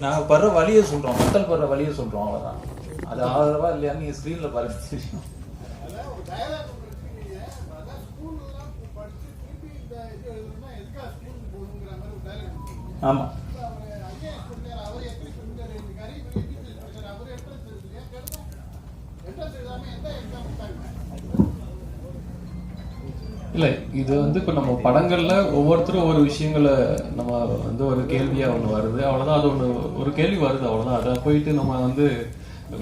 நாங்கள் படுற வழியை சொல்கிறோம் மக்கள் படுற வழியை சொல்கிறோம் அவ்வளோதான் அது ஆதரவா இல்லையா நீங்கள் ஸ்க்ரீனில் பாருங்க. தெரியும் ஆமாம் இல்லை இது வந்து இப்போ நம்ம படங்கள்ல ஒவ்வொருத்தரும் ஒவ்வொரு விஷயங்களை நம்ம வந்து ஒரு கேள்வியா ஒன்று வருது அவ்வளோதான் அது ஒன்று ஒரு கேள்வி வருது அவ்வளோதான் அதை போயிட்டு நம்ம வந்து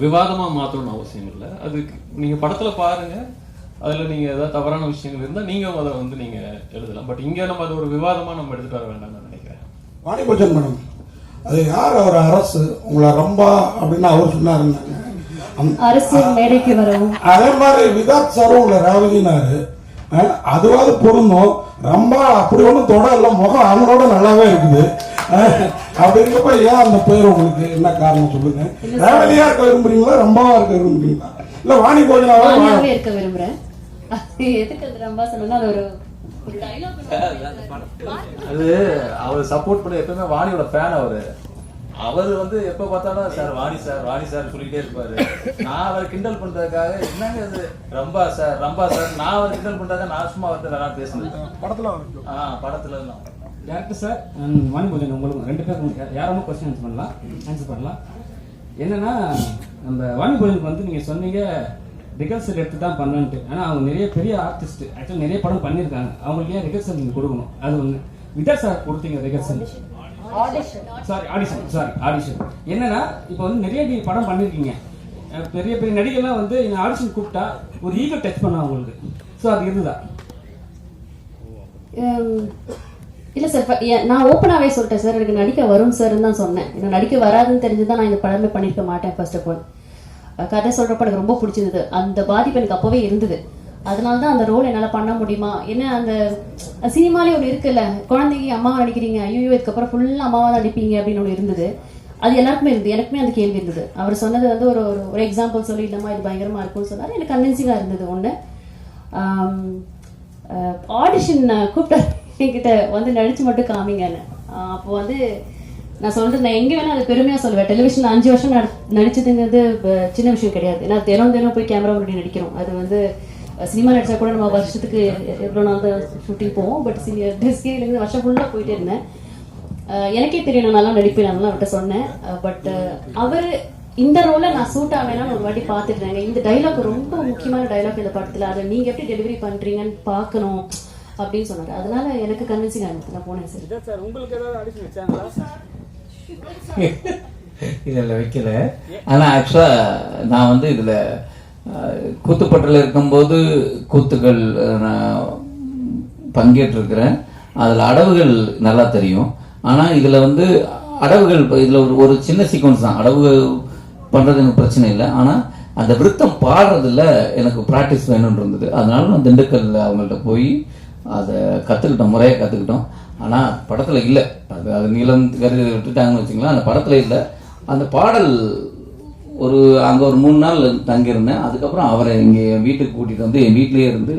விவாதமா மாற்றணும்னு அவசியம் இல்லை. அது நீங்க படத்துல பாருங்க. அதுல நீங்க ஏதாவது தவறான விஷயங்கள் இருந்தா நீங்க அதை வந்து நீங்க எழுதலாம். பட் இங்க நம்ம அது ஒரு விவாதமா நம்ம எடுத்துட்டு வர வேண்டாம்னு நான் நினைக்கிறேன். வாணிபூஜன் மேடம் அது யார்? அவர் அரசு. உங்களை ரொம்ப அப்படின்னு அவர் சொன்னாருன்னாங்க அந்த- அரசு மேடைக்கு வரவும். அதே மாதிரி விதாத் சாரும் உங்களை ரேவதினாரு அதுவாது பொருந்தும். ரொம்ப அப்படி ஒன்றும் தொட இல்லை முகம் அவங்களோட நல்லாவே இருக்குது. அப்படிங்கிறப்ப ஏன் அந்த பேர் உங்களுக்கு என்ன காரணம் சொல்லுங்க? ரேவதியா இருக்க விரும்புறீங்களா? ரொம்பவா இருக்க விரும்புறீங்களா? இல்ல வாணி போஜனாவே இருக்க விரும்புறேன். அது எதுக்கு அது ரொம்ப சொன்னா அது ஒரு அது அவர் சப்போர்ட் பண்ண எப்பவுமே வாணியோட ஃபேன் அவரு. அவர் வந்து எப்ப பார்த்தாலும் sir Vani sir Vani sir சொல்லிட்டே இருப்பாரு. நான் அவரை கிண்டல் பண்றதுக்காக என்னங்க இது? Rambha sir Rambha sir. நான் அவரை கிண்டல் பண்றதுக்காக நான் சும்மா அவர்கிட்ட வேணா பேசுனேன். படத்துல ஆ படத்துல எல்லாம் டேரக்டர் சார் அண்ட் வாணிபூஜன் உங்களுக்கு ரெண்டு பேருக்கும் யாராலும் கொஸ்டின் ஆன்சர் பண்ணலாம். ஆன்சர் பண்ணலாம். என்னன்னா நம்ம வாணிபூஜனுக்கு வந்து நீங்கள் சொன்னீங்க ரிகர்சல் எடுத்து தான் பண்ணன்ட்டு ஆனால் அவங்க நிறைய பெரிய ஆர்டிஸ்ட் ஆக்சுவலி நிறைய படம் பண்ணியிருக்காங்க. அவங்களுக்கு ஏன் ரிகர்சல் நீங்கள் கொடுக்கணும்? அது ஒன்று விதர் சார் கொடுத்தீங்க rehearsal sorry audition sorry audition என்னன்னா இப்போ வந்து நிறைய நீங்க படம் பண்ணியிருக்கீங்க அஹ் பெரிய பெரிய நடிகர்லாம் வந்து ஆடிஷன் கூப்பிட்டா ஒரு ஈகோ டச் பண்ண அவங்களுக்கு. ஸோ அது இருந்ததா? இல்ல சார் நான் ஓப்பனாவே சொல்லிட்டேன் சார் எனக்கு நடிக்க வரும் சார்னு தான் சொன்னேன். எனக்கு நடிக்க வராதுன்னு தெரிஞ்சுதான் நான் இந்த படமே பண்ணிருக்க மாட்டேன் ஃபர்ஸ்ட் ஆஃப் ஆல் கதை சொல்றப்ப எனக்கு ரொம்ப பிடிச்சிருந்தது. அந்த பாதிப்பு எனக்கு அப்பவே இருந்தது. அதனால தான் அந்த ரோல் என்னால் பண்ண முடியுமா? என்ன அந்த சினிமாலே ஒன்று இருக்குல்ல? குழந்தைங்க அம்மாவை நடிக்கிறீங்க. ஐயோ இதுக்கப்புறம் ஃபுல்லாக அம்மாவை தான் நடிப்பீங்க அப்படின்னு ஒன்று இருந்தது. அது எல்லாருக்குமே இருந்தது. எனக்குமே அந்த கேள்வி இருந்தது. அவர் சொன்னது வந்து ஒரு ஒரு- ஒரு எக்ஸாம்பிள் சொல்லி இல்லைம்மா இது பயங்கரமாக இருக்கும்னு சொன்னார். எனக்கு கன்வின்சிங்காக இருந்தது ஒன்று ஆடிஷன் கூப்பிட்டார். என்கிட்ட வந்து நடிச்சு மட்டும் காமிங்கன்னு. அப்போ வந்து நான் சொல்றது நான் எங்க வேணா அது பெருமையா சொல்லுவேன். டெலிவிஷன் அஞ்சு வருஷம் நடிச்சதுங்கிறது சின்ன விஷயம் கிடையாது. ஏன்னா தினம் தினம் போய் கேமரா முன்னாடி நடிக்கிறோம். அது வந்து சினிமா நடிச்சா கூட நம்ம வருஷத்துக்கு எவ்வளோ நாள் தான் ஷூட்டிங் போவோம். பட் இருந்து வருஷம் ஃபுல்லாக போயிட்டே இருந்தேன். எனக்கே தெரியும் நான் நல்லா நடிப்பேன் நான் அவர்கிட்ட சொன்னேன். பட் அவர் இந்த ரோலை நான் சூட் ஆவேனான்னு ஒரு வாட்டி பார்த்துட்டாங்க இந்த டைலாக் ரொம்ப முக்கியமான டைலாக் இந்த படத்துல. அதை நீங்க எப்படி டெலிவரி பண்றீங்கன்னு பார்க்கணும் அப்படின்னு சொன்னாரு. அதனால எனக்கு கன்வின்சிங் ஆனது நான் போனேன் சார். சார் உங்களுக்கு ஏதாவது ஆடிஷன் வச்சாங்களா? இதில் வைக்கல. ஆனால் ஆக்சுவலாக நான் வந்து இதில் கூத்துப்பட்டில் இருக்கும்போது கூத்துக்கள் நான் பங்கேற்றிருக்கிறேன். அதில் அடவுகள் நல்லா தெரியும். ஆனால் இதில் வந்து அடவுகள் இதில் ஒரு ஒரு சின்ன சீக்வன்ஸ் தான். அடவு பண்ணுறது எனக்கு பிரச்சனை இல்லை. ஆனால் அந்த விருத்தம் பாடுறதுல எனக்கு ப்ராக்டிஸ் வேணும்னு இருந்தது. அதனால நான் திண்டுக்கல்லில் அவங்கள்ட்ட போய் அதை கற்றுக்கிட்டோம் முறையாக கற்றுக்கிட்டோம் ஆனால் படத்தில் இல்லை. அது அது நீளம் கருதி விட்டுட்டாங்கன்னு வச்சுங்களேன் அந்த படத்தில் இல்லை. அந்த பாடல் ஒரு அங்கே ஒரு மூணு நாள் தங்கியிருந்தேன். அதுக்கப்புறம் அவரை இங்கே என் வீட்டுக்கு கூட்டிகிட்டு வந்து என் வீட்டிலேயே இருந்து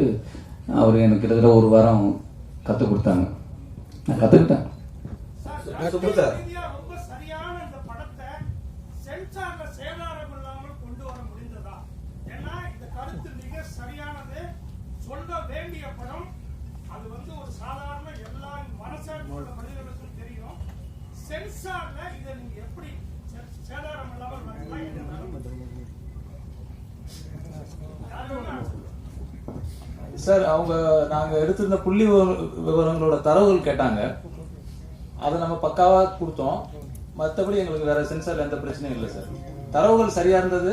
அவர் எனக்கு கிட்டத்தட்ட ஒரு வாரம் கற்றுக் கொடுத்தாங்க. நான் கற்றுக்கிட்டேன் சென்சார்ல சேதாரம் இல்லாமல் கொண்டு வர முடிந்ததா ஏன்னா இந்த கருத்து மிக சரியானது சொல்ல வேண்டிய படம் அது வந்து ஒரு சாதாரண எல்லா மனசாட்சி உள்ள மனிதர்களுக்கும் தெரியும் சென்சார்ல இதை நீங்க எப்படி சார் அவங்க நாங்க எடுத்திருந்த புள்ளி விவரங்களோட தரவுகள் கேட்டாங்க. அதை நம்ம பக்காவா கொடுத்தோம். மற்றபடி எங்களுக்கு வேற சென்சார்ல எந்த பிரச்சனையும் இல்லை சார். தரவுகள் சரியா இருந்தது.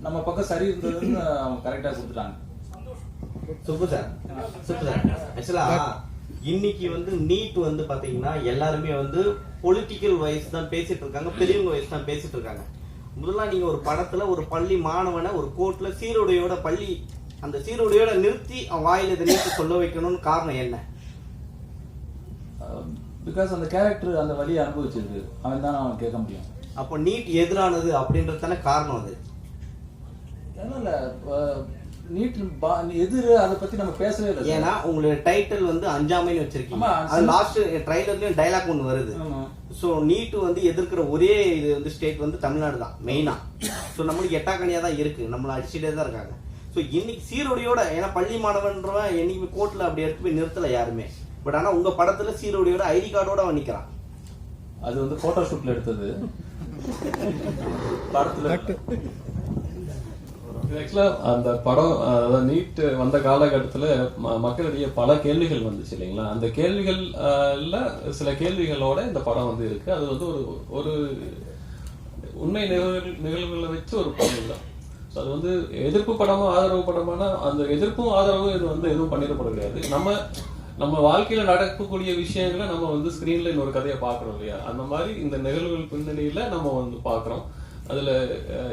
நம்ம பக்கம் சரி இருந்ததுன்னு அவங்க கரெக்டா கொடுத்துட்டாங்க. Super sir. Super sir. ஆக்சுவலா இன்னைக்கு வந்து நீட் வந்து பாத்தீங்கன்னா எல்லாருமே வந்து பொலிட்டிக்கல் வைஸ் தான் பேசிட்டு இருக்காங்க பெரியவங்க வைஸ் தான் பேசிட்டு இருக்காங்க. முதல்ல நீங்க ஒரு படத்துல ஒரு பள்ளி மாணவனை ஒரு கோர்ட்ல சீருடையோட பள்ளி அந்த சீருடையோட நிறுத்தி அவன் வாயில இதை நீட்டு சொல்ல வைக்கணும்னு காரணம் என்ன? பிகாஸ் அந்த கேரக்டர் அந்த வழியை அனுபவிச்சிருக்கு. அவன் தான் அவன் கேட்க முடியும். அப்போ நீட் எதிரானது அப்படின்றது தானே காரணம் அது? இல்ல நீட் எதிர் அதை பத்தி நம்ம பேசவே இல்லை. ஏன்னா உங்களுடைய டைட்டில் வந்து அஞ்சாமைன்னு வச்சிருக்கீங்க. ஆமா, அது லாஸ்ட் ட்ரைலர்லயும் டைலாக் ஒன்று வருது. ஸோ நீட்டு வந்து எதிர்க்கிற ஒரே இது வந்து ஸ்டேட் வந்து தமிழ்நாடு தான் மெயினா ஸோ நம்மளுக்கு எட்டாக்கணியா தான் இருக்கு. நம்மளை அடிச்சுட்டே தான் இருக்காங்க. ஸோ இன்னைக்கு சீருடையோட ஏன்னா பள்ளி மாணவன்றவன் என்னைக்குமே கோர்ட்ல அப்படி எடுத்து போய் நிறுத்தல யாருமே. பட் ஆனா உங்க படத்துல சீருடையோட ஐடி கார்டோட அவன் நிக்கிறான். அது வந்து போட்டோ ஷூட்ல எடுத்தது. படத்துல. ஆக்சுவலாக அந்த படம் அதாவது நீட் வந்த காலகட்டத்தில் ம- மக்களிடையே பல கேள்விகள் வந்துச்சு இல்லைங்களா? அந்த கேள்விகள் சில கேள்விகளோட இந்த படம் வந்து இருக்கு. அது வந்து ஒரு ஒரு உண்மை நிகழ்வுகள் நிகழ்வுகளை வச்சு ஒரு படம் தான் ஸோ அது வந்து எதிர்ப்பு படமா ஆதரவு படமானா அந்த எதிர்ப்பும் ஆதரவும் இது வந்து எதுவும் பண்ணிடப்பட கிடையாது நம்ம நம்ம வாழ்க்கையில நடக்கக்கூடிய விஷயங்களை நம்ம வந்து ஸ்கிரீன்ல இன்னொரு கதையை பார்க்குறோம் இல்லையா? அந்த மாதிரி இந்த நிகழ்வுகள் பின்னணியில நம்ம வந்து பார்க்குறோம். அதுல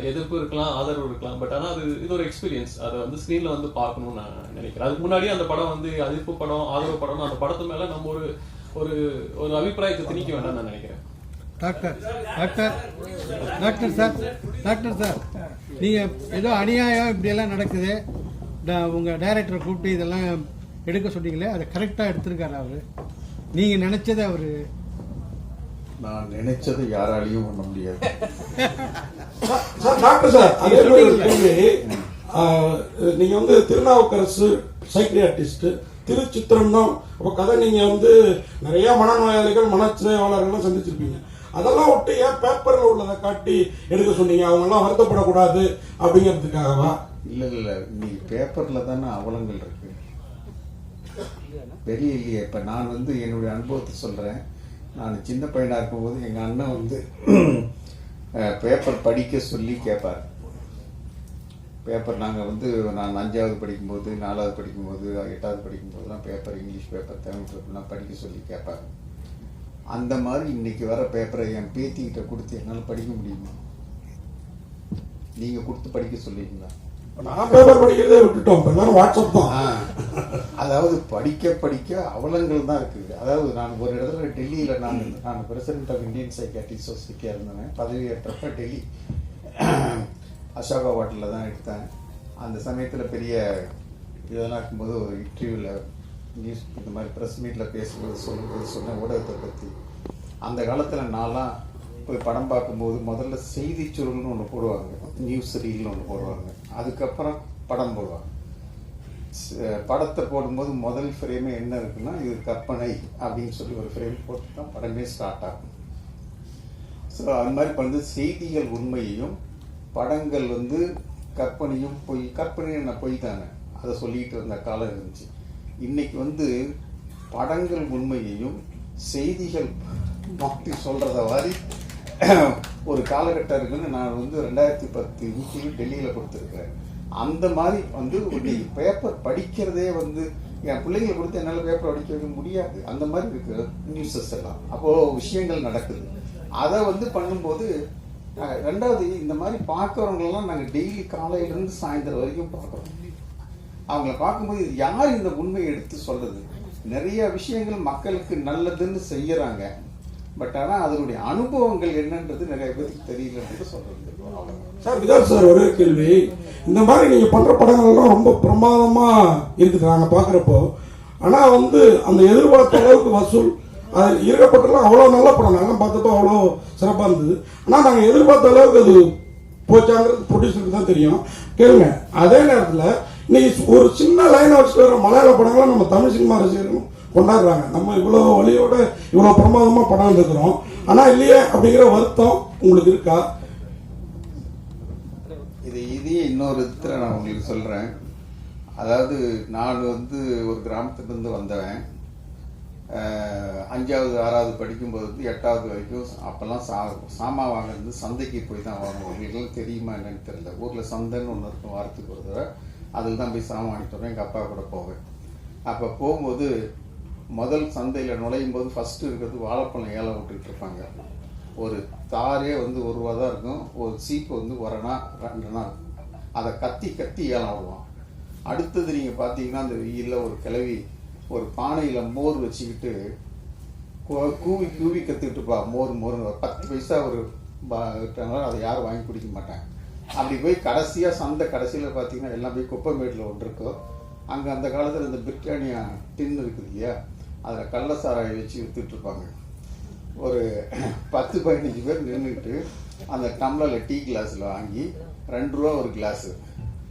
எதிர்ப்பு இருக்கலாம் ஆதரவு இருக்கலாம். பட் ஆனா அது இது ஒரு எக்ஸ்பீரியன்ஸ் அதை வந்து ஸ்கிரீன்ல வந்து பார்க்கணும்னு நான் நினைக்கிறேன். அதுக்கு முன்னாடி அந்த படம் வந்து எதிர்ப்பு படம் ஆதரவு படம் அந்த படத்து மேல நம்ம ஒரு ஒரு ஒரு அபிப்பிராயத்தை திணிக்க வேண்டாம் நான் நினைக்கிறேன். Doctor doctor doctor sir doctor sir நீங்கள் ஏதோ அநியாயம் இப்படியெல்லாம் நடக்குது. ட- உங்க டைரக்டரை கூப்பிட்டு இதெல்லாம் எடுக்க சொன்னீங்களே அதை கரெக்டாக எடுத்திருக்காரு அவர். நீங்கள் நினச்சதை அவர் நான் நினைச்சதை யாராலையும் பண்ண முடியாது. சார் டாக்டர் சார் அதே மாதிரி நீங்க வந்து திருநாவுக்கரசு சைக்கியாட்டிஸ்ட் திருச்சித்திரம் தான் அப்போ கதை நீங்க வந்து நிறைய மனநோயாளிகள் மனச்சேவாளர்கள்லாம் சந்திச்சிருப்பீங்க. அதெல்லாம் விட்டு ஏன் பேப்பர்ல உள்ளதை காட்டி எடுக்க சொன்னீங்க? அவங்க எல்லாம் வருத்தப்படக்கூடாது அப்படிங்கிறதுக்காகவா? இல்ல இல்ல நீ பேப்பர்ல தானே அவலங்கள் இருக்கு. வெளியே இல்லையே இப்ப நான் வந்து என்னுடைய அனுபவத்தை சொல்றேன். நான் சின்ன பையனாக இருக்கும்போது எங்கள் அண்ணன் வந்து பேப்பர் படிக்க சொல்லி கேட்பார் பேப்பர் நாங்கள் வந்து நான் அஞ்சாவது படிக்கும்போது நாலாவது படிக்கும்போது எட்டாவது படிக்கும்போதுலாம் பேப்பர் இங்கிலீஷ் பேப்பர் தமிழ் பேப்பர்லாம் படிக்க சொல்லி கேட்பாங்க அந்த மாதிரி இன்னைக்கு வர பேப்பரை என் பேத்திக்கிட்ட கொடுத்து என்னால் படிக்க முடியுமா? நீங்கள் கொடுத்து படிக்க சொல்லிங்களா நான் பேப்பர் படிக்கிறதே விட்டுட்டோம். எல்லாரும் வாட்ஸ்அப் தான். அதாவது படிக்க படிக்க அவலங்கள் தான் இருக்குது. அதாவது நான் ஒரு இடத்துல டெல்லியில நான் நான் பிரசிடென்ட் ஆஃப் இந்தியன் சைக்காட்ரி சொசைட்டியாக இருந்தேன் பதவியேற்றப்ப டெல்லி. அசோகா ஹோட்டலில் தான் எடுத்தேன். அந்த சமயத்தில் பெரிய இதெல்லாம் இருக்கும்போது ஒரு இன்டர்வியூவில் நியூஸ் இந்த மாதிரி ப்ரெஸ் மீட்டில் பேசும்போது சொல்லும்போது சொன்னேன் ஊடகத்தை பற்றி அந்த காலத்தில் நான்லாம் போய் படம் பார்க்கும்போது முதல்ல செய்தி சுருள்னு ஒன்று போடுவாங்க. நியூஸ் ரீல்னு ஒன்று போடுவாங்க. அதுக்கப்புறம் படம் போடுவாங்க. படத்தை போடும்போது முதல் ஃப்ரேமே என்ன இருக்குன்னா இது கற்பனை அப்படின்னு சொல்லி ஒரு ஃப்ரேம் போட்டு தான் படமே ஸ்டார்ட் ஆகும். ஸோ அது மாதிரி வந்து செய்திகள் உண்மையையும் படங்கள் வந்து கற்பனையும் பொய் கற்பனை என்ன பொய் தானே? அதை சொல்லிட்டு இருந்த காலம் இருந்துச்சு. இன்னைக்கு வந்து படங்கள் உண்மையையும் செய்திகள் மாற்றி சொல்கிறத மாதிரி ஒரு காலகட்டம் இருக்குன்னு நான் வந்து ரெண்டாயிரத்தி பத்து இன்டர்வியூ டெல்லியில் கொடுத்துருக்குறேன். அந்த மாதிரி வந்து இன்னைக்கு பேப்பர் படிக்கிறதே வந்து என் பிள்ளைங்களை கொடுத்து என்னால் பேப்பர் படிக்க வைக்க முடியாது. அந்த மாதிரி இருக்கிற நியூஸஸ் எல்லாம். அப்போது விஷயங்கள் நடக்குது. அதை வந்து பண்ணும்போது ரெண்டாவது இந்த மாதிரி பார்க்குறவங்களெல்லாம் நாங்கள் டெய்லி காலையிலேருந்து சாயந்தரம் வரைக்கும் பார்க்குறோம். அவங்கள பார்க்கும்போது யார் இந்த உண்மையை எடுத்து சொல்கிறது நிறைய விஷயங்கள் மக்களுக்கு நல்லதுன்னு செய்கிறாங்க பட் ஆனால் அதனுடைய அனுபவங்கள் என்னன்றது நிறைய பேருக்கு தெரியலன்றது சொல்றது. சார் விதார் சார் ஒரே கேள்வி. இந்த மாதிரி நீங்க பண்ற படங்கள்லாம் ரொம்ப பிரமாதமா இருக்குது. நாங்க பாக்குறப்போ ஆனா வந்து அந்த எதிர்பார்த்த அளவுக்கு வசூல் அது இருக்கப்பட்டலாம் அவ்வளோ நல்ல படம். நாங்கள் பார்த்தப்போ அவ்வளோ சிறப்பாக இருந்தது. ஆனால் நாங்கள் எதிர்பார்த்த அளவுக்கு அது போச்சாங்கிறது ப்ரொடியூசருக்கு தான் தெரியும். கேளுங்க அதே நேரத்தில் இன்னைக்கு ஒரு சின்ன லைன் வச்சுட்டு வர மலையாள படங்களை நம்ம தமிழ் சினிமா ரசிகர்களும் கொண்டாடுறாங்க. நம்ம இவ்வளோ வழியோட இவ்வளோ பிரமாதமாக படம் இருக்கிறோம் ஆனால் இல்லையே அப்படிங்கிற வருத்தம் உங்களுக்கு இருக்கா? இது இதையே இன்னொரு இதில் நான் உங்களுக்கு சொல்கிறேன் அதாவது நான் வந்து ஒரு கிராமத்துலேருந்து வந்தவன். அஞ்சாவது ஆறாவது படிக்கும்போது வந்து எட்டாவது வரைக்கும் அப்போல்லாம் சா சாமான் வாங்குறது சந்தைக்கு போய் தான் வாங்குவோம். உங்களுக்குலாம் தெரியுமா என்னன்னு தெரியல. ஊரில் சந்தைன்னு ஒன்று இருக்கும் வாரத்துக்கு ஒரு தடவை. அதில் தான் போய் சாமான் வாங்கிட்டு வருவேன். எங்கள் அப்பா கூட போவேன். அப்போ போகும்போது முதல் சந்தையில் நுழையும் போது ஃபஸ்ட்டு இருக்கிறது வாழைப்பழம் ஏலம் விட்டுக்கிட்டு இருப்பாங்க. ஒரு தாரே வந்து ஒரு ரூபா தான் இருக்கும். ஒரு சீப்பு வந்து ஒரணா ரெண்டுனா இருக்கும். அதை கத்தி கத்தி ஏலம் விடுவான் அடுத்தது நீங்கள் பார்த்தீங்கன்னா அந்த வெயிலில் ஒரு கிளவி ஒரு பானையில் மோர் வச்சுக்கிட்டு கூவி கூவி கற்றுக்கிட்டுப்பா மோர் மோர்னு. பத்து பைசா ஒரு பா- விட்டாங்களோ அதை யாரும் வாங்கி குடிக்க மாட்டாங்க. அப்படி போய் கடைசியாக சந்தை கடைசியில் பார்த்தீங்கன்னா எல்லாம் போய் குப்பைமேட்டில் ஒன்று இருக்கோ அங்கே அந்த காலத்தில் இந்த பிரிட்டானியா டின் இருக்குது இல்லையா? அதில் கள்ள சாராயம் வச்சு விற்றுட்ருப்பாங்க ஒரு பத்து பதினஞ்சு பேர் நின்றுட்டு அந்த டம்ளரில் டீ கிளாஸில் வாங்கி ரெண்டு ரூபா ஒரு கிளாஸு.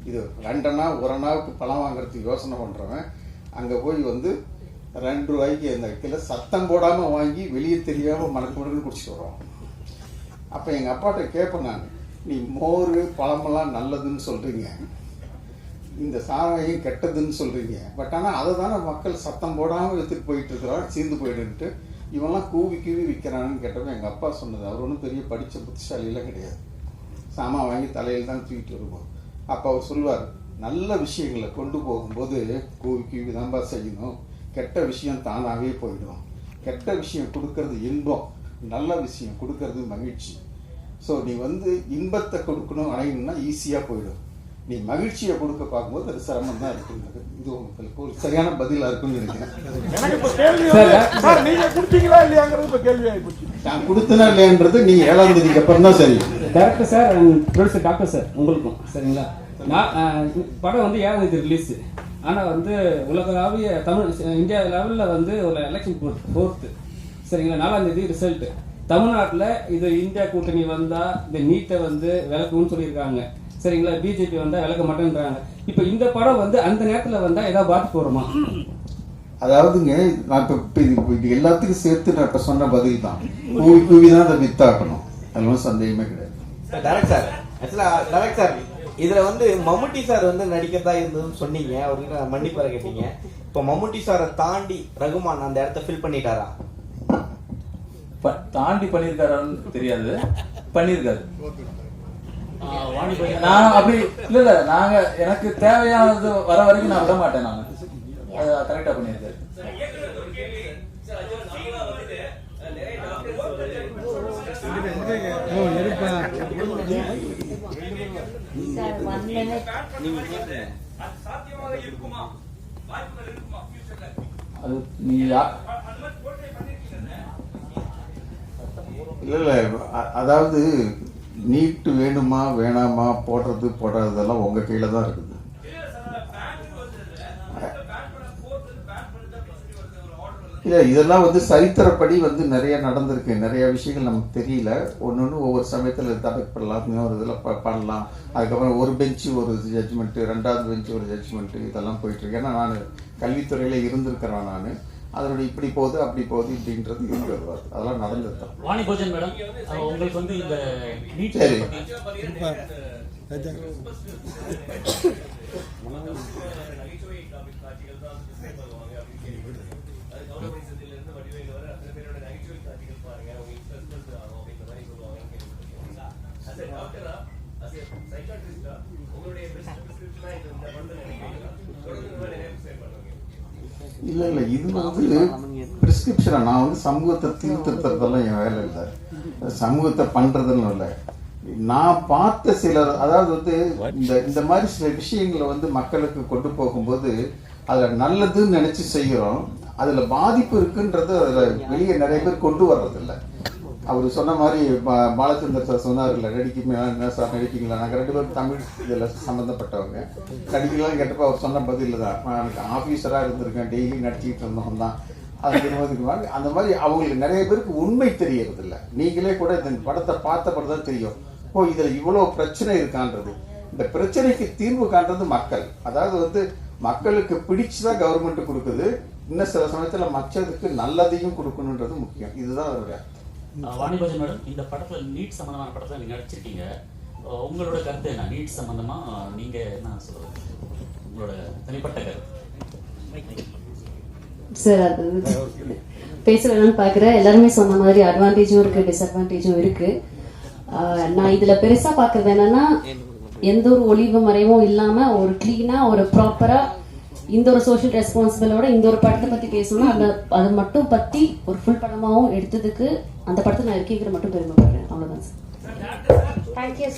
இது ரெண்டனா ஒரு அண்ணாவுக்கு பழம் வாங்குறதுக்கு யோசனை பண்ணுறவன் அங்கே போய் வந்து ரெண்டு ரூபாய்க்கு அந்த கிலோ சத்தம் போடாமல் வாங்கி வெளியே தெரியாமல் மணக்கு மணக்குன்னு குடிச்சிட்டு வரோம் அப்போ எங்கள் அப்பாட்ட கேட்பேன் நான் நீ மோர் பழமெல்லாம் நல்லதுன்னு சொல்கிறீங்க இந்த சாராயம் கெட்டதுன்னு சொல்கிறீங்க பட் ஆனால் அதை தானே மக்கள் சத்தம் போடாமல் எடுத்துகிட்டு போயிட்டு இருக்கிறான் சீர்ந்து போயிடுன்ட்டு. இவன்லாம் கூவி கூவி விற்கிறான்னு கேட்டப்ப எங்கள் அப்பா சொன்னது அவர் ஒன்றும் பெரிய படித்த புத்திசாலியெல்லாம் கிடையாது. சாமான் வாங்கி தலையில் தான் தூக்கிட்டு வருவோம் அப்போ அவர் சொல்வார் நல்ல விஷயங்களை கொண்டு போகும்போது கூவி கூவி தான்பா செய்யணும். கெட்ட விஷயம் தானாகவே போயிடும். கெட்ட விஷயம் கொடுக்கறது இன்பம். நல்ல விஷயம் கொடுக்கறது மகிழ்ச்சி. ஸோ நீ வந்து இன்பத்தை கொடுக்கணும் அடையணும்னா ஈஸியாக போயிடும். நீ மகிழ்ச்சியை கொடுக்க பார்க்கும்போது அது சிரமம் தான் இருக்குங்கிறது இது உங்களுக்கு ஒரு சரியான பதிலாக இருக்கும்னு நினைக்கிறேன். எனக்கு இப்ப கேள்வி வந்து, சார் நீங்க கொடுத்தீங்களா இல்லையாங்கிறது இப்ப கேள்வி ஆயிப்போச்சு. நான் கொடுத்தனா இல்லையான்றது நீ ஏழாம் தேதிக்கு அப்புறம் தான் சரி. Director sir producer doctor sir உங்களுக்கும் சரிங்களா? நான் படம் வந்து ஏழாம் தேதி ரிலீஸ் ஆனால் வந்து உலகளாவிய தமிழ் இந்தியா லெவலில் வந்து ஒரு எலெக்ஷன் ஃபோர்த்து சரிங்களா? நாலாம் தேதி ரிசல்ட் தமிழ்நாட்டில் இது இந்தியா கூட்டணி வந்தா இந்த நீட்டை வந்து விளக்குன்னு சொல்லியிருக்காங்க. சரிங்களா? பிஜேபி வந்தா விளக்க மாட்டேன்றாங்க. இப்போ இந்த படம் வந்து அந்த நேரத்தில் வந்தா ஏதாவது பாதிப்பு வருமா? அதாவதுங்க நான் இப்போ இப்போ இது எல்லாத்துக்கும் சேர்த்து நான் இப்போ சொன்ன பதில் தான் கூவி கூவி தான் அதை வித்தாக்கணும். அதெல்லாம் சந்தேகமே கிடையாது. Direct sir. ஆக்சுவலா டேரக்ட் சார். இதுல வந்து மம்முட்டி சார் வந்து நடிக்கிறதா இருந்ததுன்னு சொன்னீங்க. அவர்கிட்ட மன்னிப்பறை கேட்டீங்க. இப்போ மம்முட்டி சாரை தாண்டி ரகுமான் அந்த இடத்த ஃபில் பண்ணிட்டாரா? தாண்டி பண்ணியிருக்காரான்னு தெரியாது. பண்ணியிருக்காரு. நான் அப்படி இல்ல இல்ல. நாங்க எனக்கு தேவையானது வர வரைக்கும் நான் விட மாட்டேன் நான். கரெக்டா மினிட் அது சாத்தியமாக இருக்குமா வாய்ப்புகள் இருக்குமா ஃபியூச்சர்ல அது நீ இல்லை இல்லை. அதாவது நீட்டு வேணுமா வேணாமா போடுறது போடாததெல்லாம் உங்கள் கையில் தான் இருக்குது. இல்லை இதெல்லாம் வந்து சரித்திரப்படி வந்து நிறைய நடந்திருக்கு. நிறைய விஷயங்கள் நமக்கு தெரியல. ஒன்று ஒன்று ஒவ்வொரு சமயத்தில் தடைப்படலாம் இன்னொரு இதில் பண்ணலாம். அதுக்கப்புறம் ஒரு பெஞ்சு ஒரு ஜட்ஜ்மெண்ட்டு ரெண்டாவது பெஞ்சு ஒரு ஜட்ஜ்மெண்ட்டு இதெல்லாம் போயிட்டுருக்கு ஏன்னா நான் கல்வித்துறையில் இருந்திருக்கிறேன் நான். அதனுடைய இப்படி போகுது அப்படி போகுது இப்படின்றது இருந்து வருவார் அதெல்லாம் நடந்தது தான். வாணி போஜன் மேடம் உங்களுக்கு வந்து இந்த நீட் சரி. ராஜா இல்ல இல்ல இது வந்து பிரிஸ்கிரிப்ஷனா நான் வந்து சமூகத்தை தீர்த்திருத்தறதெல்லாம் என் வேலை இல்லை. சமூகத்தை பண்றதுன்னு இல்லை. நான் பார்த்த சில அதாவது வந்து இந்த இந்த மாதிரி சில விஷயங்களை வந்து மக்களுக்கு கொண்டு போகும்போது அதுல நல்லதுன்னு நினைச்சு செய்கிறோம் அதுல பாதிப்பு இருக்குன்றது அதுல வெளியே நிறைய பேர் கொண்டு வர்றதில்லை. அவர் சொன்ன மாதிரி பா- பாலச்சந்தர் சார் சொன்னார்ல நடிக்குமே என்ன சார் நடிப்பீங்களா? நாங்கள் ரெண்டு பேரும் தமிழ் இதில் சம்மந்தப்பட்டவங்க நடிக்கலாம் கேட்டப்போ அவர் சொன்ன பதில் தான் எனக்கு ஆஃபீஸராக இருந்திருக்கேன். டெய்லி நடிச்சிக்கிட்டு இருந்தவங்க தான். அது இருபதுக்கு மாதிரி அந்த மாதிரி அவங்களுக்கு நிறைய பேருக்கு உண்மை தெரியறதில்ல. நீங்களே கூட இந்த படத்தை பார்த்த படம் தான் தெரியும். ஓ இதில் இவ்வளோ பிரச்சனை இருக்கான்றது. இந்த பிரச்சனைக்கு தீர்வு காண்றது மக்கள். அதாவது வந்து மக்களுக்கு பிடிச்சு தான் கவர்மெண்ட் கொடுக்குது. இன்னும் சில சமயத்தில் மற்றதுக்கு நல்லதையும் கொடுக்கணுன்றது முக்கியம். இதுதான் அதோட அஹ் மேடம். இந்த படத்துல நீட் சம்பந்தமான படத்துல நீங்க நடிச்சிருக்கீங்க. உங்களோட கருத்து என்ன? நீட் சம்பந்தமா நீங்க என்ன சொல்றது? உங்களோட தனிப்பட்ட கருத்து. சார் அது பேசலாம்னு பார்க்குறேன் எல்லாருமே சொன்ன மாதிரி அட்வான்டேஜும் இருக்கு டிஸ்அட்வான்டேஜும் இருக்கு. நான் இதுல பெருசா பார்க்கறது என்னன்னா எந்த ஒரு ஒளிவு மறைவும் இல்லாம ஒரு கிளீனா ஒரு ப்ராப்பரா இந்த ஒரு சோஷியல் ரெஸ்பான்சிபிளோட இந்த ஒரு படத்தை பத்தி பேசணும்னா அந்த அது மட்டும் பத்தி ஒரு ஃபுல் படமாவும் எடுத்ததுக்கு அந்த படத்தை நான் இருக்கேங்கிற மட்டும் பெருமைப்படுறேன் அவ்வளவுதான் சார். தேங்க்யூ